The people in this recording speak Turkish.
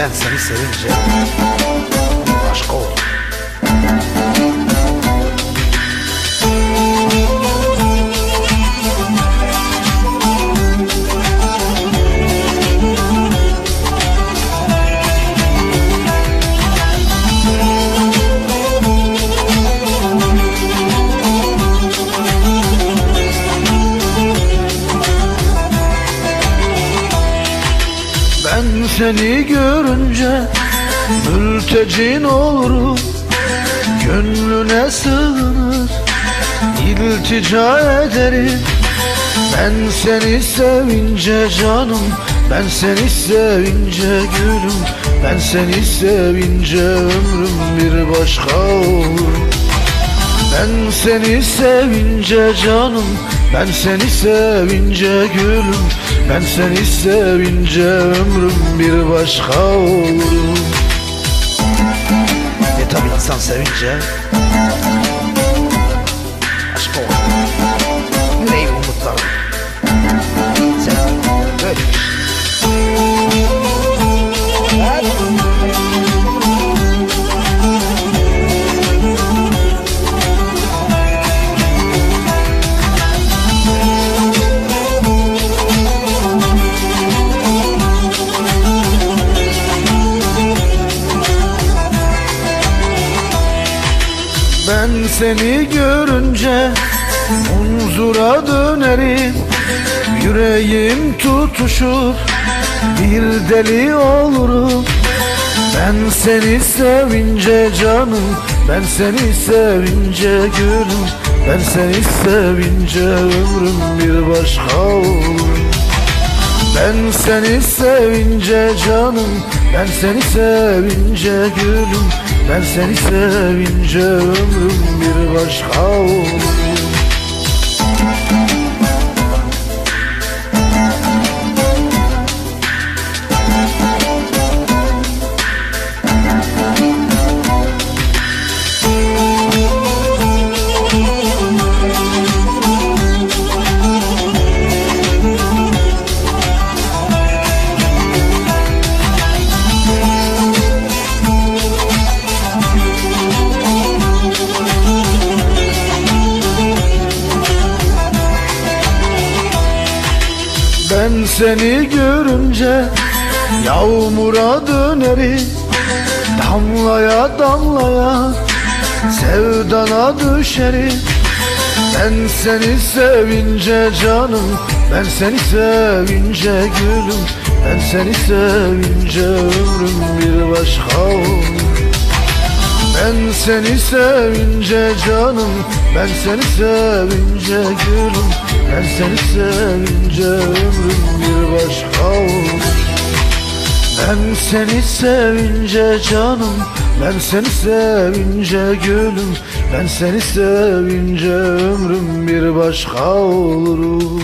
Ben seni sevince Ben seni görünce mültecin olurum. Gönlüne sığınır iltica ederim. Ben seni sevince canım Ben seni sevince gülüm. Ben seni sevince ömrüm bir başka olur. Ben seni sevince canım Ben seni sevince gülüm Ben seni sevince ömrüm bir başka olur E tabi insan sevince başka oldum. Seni görünce Huzura dönerim. Yüreğim tutuşur Bir deli olurum. Ben seni sevince canım Ben seni sevince gülüm. Ben seni sevince ömrüm bir başka olur ben seni sevince canım Ben seni sevince gülüm Ben seni sevince ömrüm bir başka olur seni görünce Yağmura dönerim Damlaya damlaya Sevdana düşerim Ben seni sevince canım Ben seni sevince gülüm Ben seni sevince ömrüm bir başka olur. Ben seni sevince canım Ben seni sevince gülüm Ben seni sevince ömrüm bir başka olur. Ben seni sevince canım Ben seni sevince gülüm. Ben seni sevince ömrüm bir başka olur